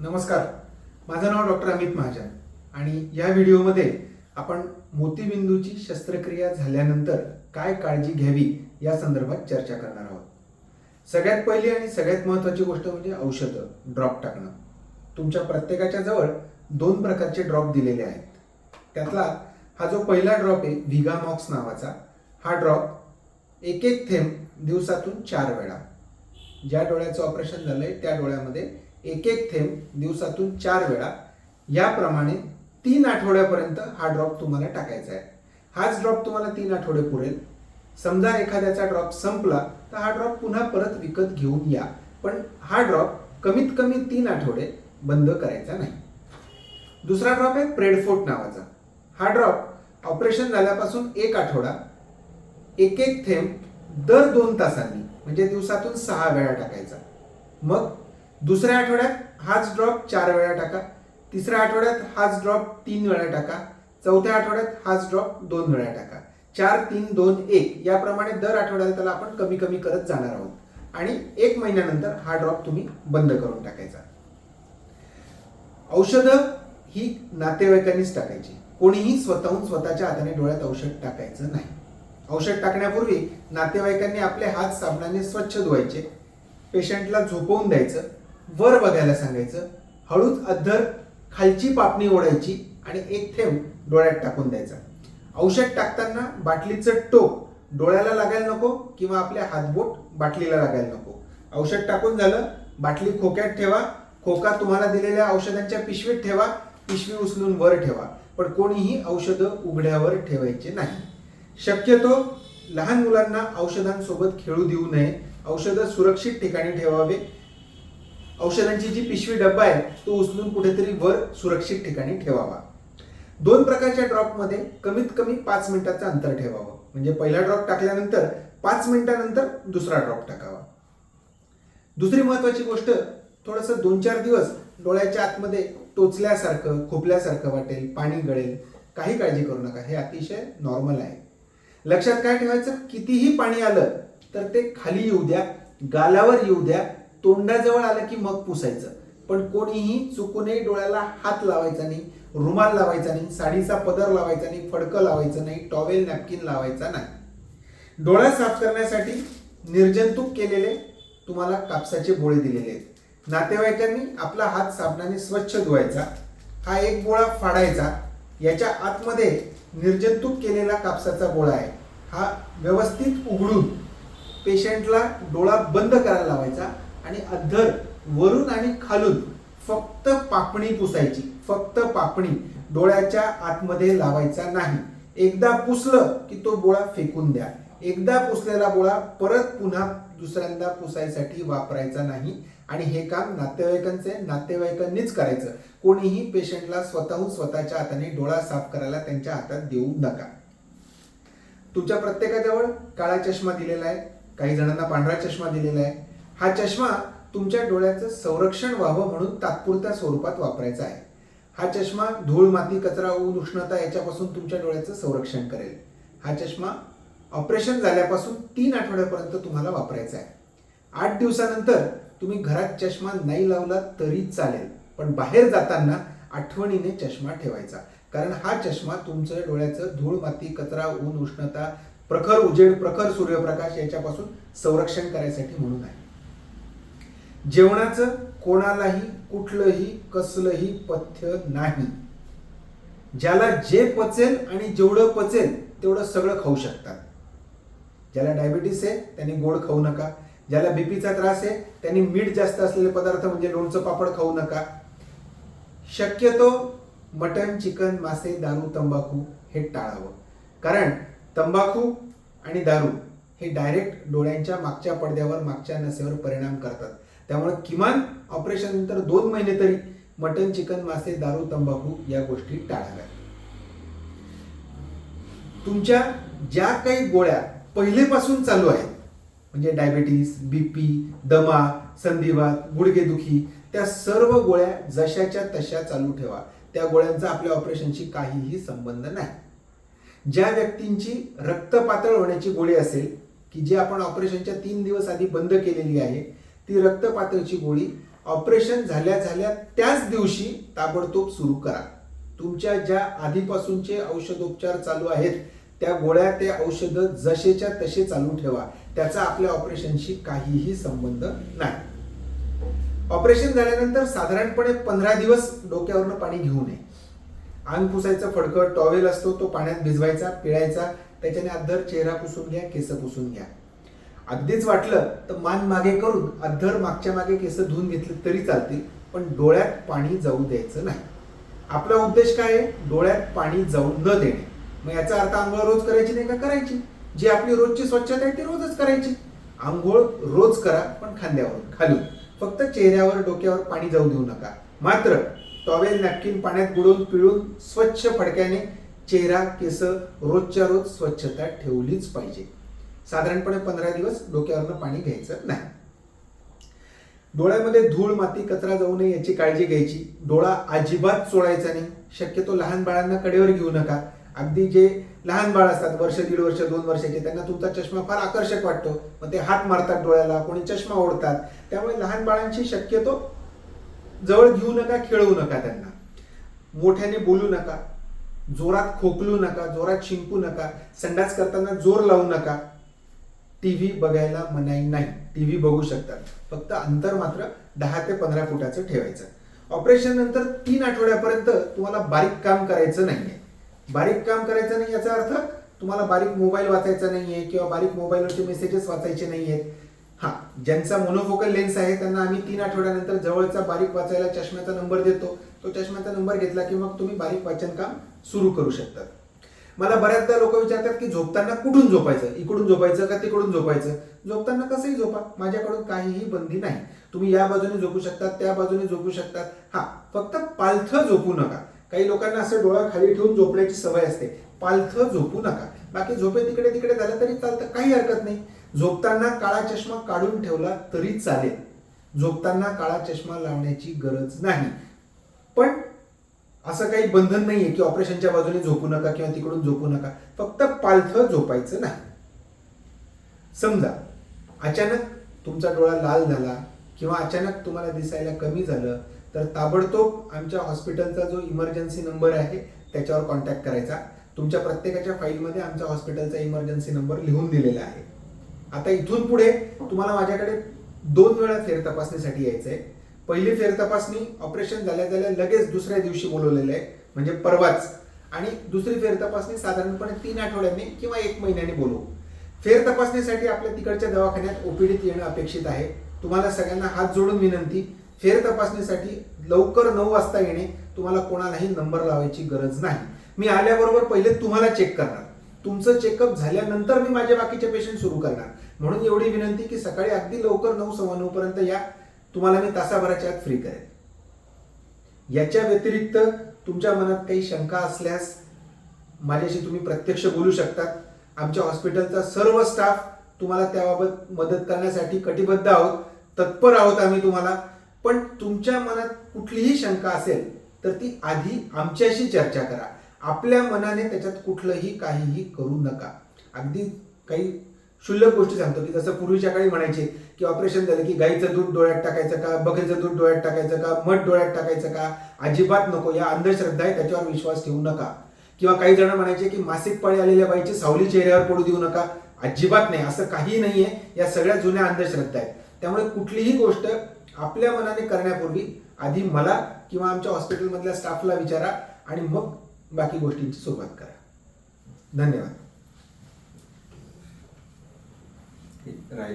नमस्कार. माझं नाव डॉक्टर अमित महाजन. आणि या व्हिडिओमध्ये आपण मोतीबिंदूची शस्त्रक्रिया झाल्यानंतर काय काळजी घ्यावी या संदर्भात चर्चा करणार आहोत. सगळ्यात पहिली आणि सगळ्यात महत्त्वाची गोष्ट म्हणजे औषधं ड्रॉप टाकणं. तुमच्या प्रत्येकाच्या जवळ दोन प्रकारचे ड्रॉप दिलेले आहेत. त्यातला हा जो पहिला ड्रॉप आहे व्हिगामॉक्स नावाचा हा ड्रॉप एक एक थेंब दिवसातून चार वेळा. ज्या डोळ्याचं ऑपरेशन झालं आहे त्या डोळ्यामध्ये एक एक थेंब दिवसातून चार वेळा. याप्रमाणे तीन आठवड्यापर्यंत हा ड्रॉप तुम्हाला टाकायचा आहे. हाच ड्रॉप तुम्हाला तीन आठवडे पुरेल. समजा एखाद्याचा ड्रॉप संपला तर हा ड्रॉप पुन्हा परत विकत घेऊन या. पण हा ड्रॉप कमीत कमी तीन आठवडे बंद करायचा नाही. दुसरा ड्रॉप आहे प्रेडफोर्ट नावाचा. हा ड्रॉप ऑपरेशन झाल्यापासून एक आठवडा एक एक थेंब दर दोन तासांनी म्हणजे दिवसातून सहा वेळा टाकायचा. मग दुसऱ्या आठवड्यात हाच ड्रॉप चार वेळा टाका. तिसऱ्या आठवड्यात हाच ड्रॉप तीन वेळा टाका. चौथ्या आठवड्यात हाच ड्रॉप दोन वेळा टाका. चार तीन दोन एक याप्रमाणे दर आठवड्याला त्याला आपण कमी कमी करत जाणार आहोत. आणि एक महिन्यानंतर हा ड्रॉप तुम्ही बंद करून टाकायचा. औषधं ही नातेवाईकांनीच टाकायची. कोणीही स्वतःहून स्वतःच्या हाताने डोळ्यात औषध टाकायचं नाही. औषध टाकण्यापूर्वी नातेवाईकांनी आपले हात साबणाने स्वच्छ धुवायचे. पेशंटला झोपवून द्यायचं. वर बघायला सांगायचं हळूच अद्धर खालची पापणी ओढायची आणि एक थेंब डोळ्यात टाकून द्यायचा. औषध टाकताना बाटलीचं टोक डोळ्याला लागायला नको किंवा आपल्या हातबोट बाटलीला लागायला नको. औषध टाकून झालं बाटली खोक्यात ठेवा खोका तुम्हाला दिलेल्या औषधांच्या पिशवीत ठेवा पिशवी उचलून वर ठेवा. पण कोणीही औषधं उघड्यावर ठेवायचे नाही. शक्यतो लहान मुलांना औषधांसोबत खेळू देऊ नये. औषधं सुरक्षित ठिकाणी ठेवावे. औषधांची जी पिशवी डब्बा आहे तो उचलून कुठेतरी वर सुरक्षित ठिकाणी ठेवावा. दोन प्रकारच्या ड्रॉपमध्ये कमीत कमी पाच मिनिटाचं अंतर ठेवावं. म्हणजे पहिला ड्रॉप टाकल्यानंतर पाच मिनिटानंतर दुसरा ड्रॉप टाकावा. दुसरी महत्वाची गोष्ट थोडंसं दोन चार दिवस डोळ्याच्या आतमध्ये टोचल्यासारखं खोपल्यासारखं वाटेल पाणी गळेल. काही काळजी करू नका हे अतिशय नॉर्मल आहे. लक्षात काय ठेवायचं? कितीही पाणी आलं तर ते खाली येऊ द्या गालावर येऊ द्या तोंडाजवळ आलं की मग पुसायचं. पण कोणीही चुकूनही डोळ्याला हात लावायचा नाही रुमाल लावायचा नाही साडीचा पदर लावायचा नाही फडकं लावायचं नाही टॉवेल नॅपकिन लावायचा नाही. डोळा साफ करण्यासाठी निर्जंतुक केलेले तुम्हाला कापसाचे बोळे दिलेले आहेत. नातेवाईकांनी आपला हात साबणाने स्वच्छ धुवायचा. हा एक बोळा फाडायचा. याच्या आतमध्ये निर्जंतुक केलेला कापसाचा बोळा आहे. हा व्यवस्थित उघडून पेशंटला डोळा बंद करायला लावायचा. आणि अद्धर वरून आणि खालून फक्त पापणी पुसायची. फक्त पापणी. डोळ्याच्या आतमध्ये लावायचा नाही. एकदा पुसलं की तो बोळा फेकून द्या. एकदा पुसलेला बोळा परत पुन्हा दुसऱ्यांदा पुसायसाठी वापरायचा नाही. आणि हे काम नातेवाईकांचे नातेवाईकांनीच करायचं. कोणीही पेशंटला स्वतःहून स्वतःच्या हाताने डोळा साफ करायला त्यांच्या हातात देऊ नका. तुमच्या प्रत्येकाजवळ काळा चष्मा दिलेला आहे. काही जणांना पांढरा चष्मा दिलेला आहे. हा चष्मा तुमच्या डोळ्याचं संरक्षण व्हावं म्हणून तात्पुरत्या स्वरूपात वापरायचा आहे. हा चष्मा धूळ माती कचरा ऊन उष्णता याच्यापासून तुमच्या डोळ्याचं संरक्षण करेल. हा चष्मा ऑपरेशन झाल्यापासून तीन आठवड्यापर्यंत तुम्हाला वापरायचा आहे. आठ दिवसानंतर तुम्ही घरात चष्मा नाही लावला तरी चालेल पण बाहेर जाताना आठवणीने चष्मा ठेवायचा. कारण हा चष्मा तुमचं डोळ्याचं धूळ माती कचरा ऊन उष्णता प्रखर उजेड प्रखर सूर्यप्रकाश याच्यापासून संरक्षण करायसाठी म्हणून आहे. जेवणाचं कोणालाही कुठलंही कसलंही पथ्य नाही. ज्याला जे पचेल आणि जेवढं पचेल तेवढं सगळं खाऊ शकतात. ज्याला डायबिटीस आहे त्यांनी गोड खाऊ नका. ज्याला बीपीचा त्रास आहे त्यांनी मीठ जास्त असलेले पदार्थ म्हणजे लोणचं पापड खाऊ नका. शक्यतो मटण चिकन मासे दारू तंबाखू हे टाळावं. कारण तंबाखू आणि दारू हे डायरेक्ट डोळ्यांच्या मागच्या पडद्यावर मागच्या नसेवर परिणाम करतात. त्यामुळे किमान ऑपरेशन नंतर दोन महिने तरी मटन चिकन मासे दारू तंबाखू या गोष्टी टाळाव्यात. तुमच्या ज्या काही गोळ्या पहिलेपासून चालू आहेत म्हणजे डायबिटीस बीपी दमा संधिवात गुडघेदुखी त्या सर्व गोळ्या जशाच्या तशा चालू ठेवा. त्या गोळ्यांचा आपल्या ऑपरेशनशी काहीही संबंध नाही. ज्या व्यक्तींची रक्तपातळ होण्याची गोळी असेल की जी आपण ऑपरेशनच्या तीन दिवस आधी बंद केलेली आहे ती रक्तपातळीची गोळी ऑपरेशन झाल्या झाल्या त्याच दिवशी ताबडतोब सुरू करा. तुमच्या ज्या आधीपासूनचे औषधोपचार चालू आहेत त्या गोळ्या ते औषधं जसेच्या तसे चालू ठेवा. त्याचा आपल्या ऑपरेशनशी काहीही संबंध नाही. ऑपरेशन झाल्यानंतर साधारणपणे पंधरा दिवस डोक्यावरनं पाणी घेऊ नये. अंग पुसायचं फडकं टॉवेल असतो तो पाण्यात भिजवायचा पिळायचा त्याच्याने अद्दर चेहरा पुसून घ्या केस पुसून घ्या. अगदीच वाटलं तर मान मागे करून अद्धर मागच्या मागे केस धुवून घेतले तरी चालतील पण डोळ्यात पाणी जाऊ द्यायचं नाही. आपला उद्देश काय आहे? डोळ्यात पाणी जाऊ न देणे. मग याचा अर्थ आंघोळ रोज करायची नाही का करायची? जी आपली रोजची स्वच्छता आहे ती रोजच करायची. आंघोळ रोज करा पण खांद्यावर खालून. फक्त चेहऱ्यावर डोक्यावर पाणी जाऊ देऊ नका. मात्र टॉवेल नॅपकिन पाण्यात बुडवून पिळून स्वच्छ फडक्याने चेहरा केस रोजच्या रोज स्वच्छता ठेवलीच पाहिजे. साधारणपणे पंधरा दिवस डोक्यावरनं पाणी घ्यायचं नाही. डोळ्यामध्ये धूळ माती कचरा जाऊ नये याची काळजी घ्यायची. डोळा अजिबात चोळायचा नाही. शक्यतो लहान बाळांना कडेवर घेऊ नका. अगदी जे लहान बाळ असतात वर्ष दीड वर्ष दोन वर्षाचे त्यांना तुमचा चष्मा फार आकर्षक वाटतो. मग ते हात मारतात डोळ्याला कोणी चष्मा ओढतात. त्यामुळे लहान बाळांशी शक्यतो जवळ घेऊ नका खेळवू नका त्यांना. मोठ्याने बोलू नका. जोरात खोकलू नका जोरात शिंकू नका. संडास करताना जोर लावू नका. टीव्ही बघायला मनाई नाही. टीव्ही बघू शकतात. फक्त अंतर मात्र दहा ते पंधरा फुटाचं ठेवायचं. ऑपरेशन नंतर तीन आठवड्यापर्यंत तुम्हाला बारीक काम करायचं नाहीये. बारीक काम करायचं नाही याचा अर्थ तुम्हाला बारीक मोबाईल वाचायचा नाहीये किंवा बारीक मोबाईलवरचे मेसेजेस वाचायचे नाहीयेत. हा ज्यांचा मोनोफोकल लेन्स आहे त्यांना आम्ही तीन आठवड्यानंतर जवळचा बारीक वाचायला चष्म्याचा नंबर देतो. तो चष्म्याचा नंबर घेतला की मग तुम्ही बारीक वाचन काम सुरू करू शकतात. मला बऱ्याचदा लोक विचारतात की झोपताना कुठून झोपायचं? इकडून झोपायचं का तिकडून झोपायचं? झोपताना कसंही झोपा. माझ्याकडून काहीही बंदी नाही. तुम्ही या बाजूने झोपू शकता त्या बाजूने झोपू शकतात. हा फक्त पालथं झोपू नका. काही लोकांना असं डोळा खाली ठेवून झोपण्याची सवय असते. पालथं झोपू नका. बाकी झोपे तिकडे तिकडे झालं तरी चालतं. काही हरकत नाही. झोपताना काळा चष्मा काढून ठेवला तरी चालेल. झोपताना काळा चष्मा लावण्याची गरज नाही. पण असं काही बंधन नाहीये की ऑपरेशनच्या बाजूने झोपू नका किंवा तिकडून झोपू नका. फक्त पालथं झोपायचं नाही. समजा अचानक तुमचा डोळा लाल झाला किंवा अचानक तुम्हाला दिसायला कमी झालं तर ताबडतोब आमच्या हॉस्पिटलचा जो इमर्जन्सी नंबर आहे त्याच्यावर कॉन्टॅक्ट करायचा. तुमच्या प्रत्येकाच्या फाईलमध्ये आमच्या हॉस्पिटलचा इमर्जन्सी नंबर लिहून दिलेला आहे. आता इथून पुढे तुम्हाला माझ्याकडे दोन वेळा फेर तपासणीसाठी यायचं आहे पहिली फेर तपासणी ऑपरेशन झाल्या झाल्या लगेच दुसऱ्या दिवशी बोलवलेलं आहे. म्हणजे परवाच. आणि दुसरी फेर तपासणी साधारणपणे तीन आठवड्यांनी किंवा एक महिन्याने बोलवू. फेर तपासणीसाठी आपल्या तिकडच्या दवाखान्यात ओपीडीत येणं अपेक्षित आहे. तुम्हाला सगळ्यांना हात जोडून विनंती फेर तपासणीसाठी लवकर नऊ वाजता येणे तुम्हाला कोणालाही नंबर लावायची गरज नाही. मी आल्याबरोबर पहिले तुम्हाला चेक करणार. तुमचं चेकअप झाल्यानंतर मी माझे बाकीचे पेशंट सुरू करणार. म्हणून एवढी विनंती की सकाळी अगदी लवकर नऊ सव्वा नऊ पर्यंत या. तुम्हाला मी तासाभराच्या आत फ्री करेन. याच्या व्यतिरिक्त तुमच्या मनात काही शंका असल्यास माझ्याशी तुम्ही प्रत्यक्ष बोलू शकतात. आमच्या हॉस्पिटलचा सर्व स्टाफ तुम्हाला त्याबाबत मदत करण्यासाठी कटिबद्ध आहोत. तत्पर आहोत आम्ही तुम्हाला. पण तुमच्या मनात कुठलीही शंका असेल तर ती आधी आमच्याशी चर्चा करा. आपल्या मनाने त्याच्यात कुठलंही काहीही करू नका. अगदी काही क्षुल्लक गोष्टी सांगतो की जसं पूर्वीच्या काळी म्हणायचे की ऑपरेशन झालं की गाईचं दूध डोळ्यात टाकायचं का बकरीचं दूध डोळ्यात टाकायचं का मध डोळ्यात टाकायचं का अजिबात नको या अंधश्रद्धा आहे त्याच्यावर विश्वास ठेवू नका. किंवा काही जण म्हणायचे की मासिक पाळी आलेल्या बाईची सावली चेहऱ्यावर पडू देऊ नका. अजिबात नाही असं काही नाहीये. या सगळ्या जुन्या अंधश्रद्धा आहेत. त्यामुळे कुठलीही गोष्ट आपल्या मनाने करण्यापूर्वी आधी मला किंवा आमच्या हॉस्पिटलमधल्या स्टाफला विचारा आणि मग बाकी गोष्टींची सुरुवात करा. धन्यवाद. right.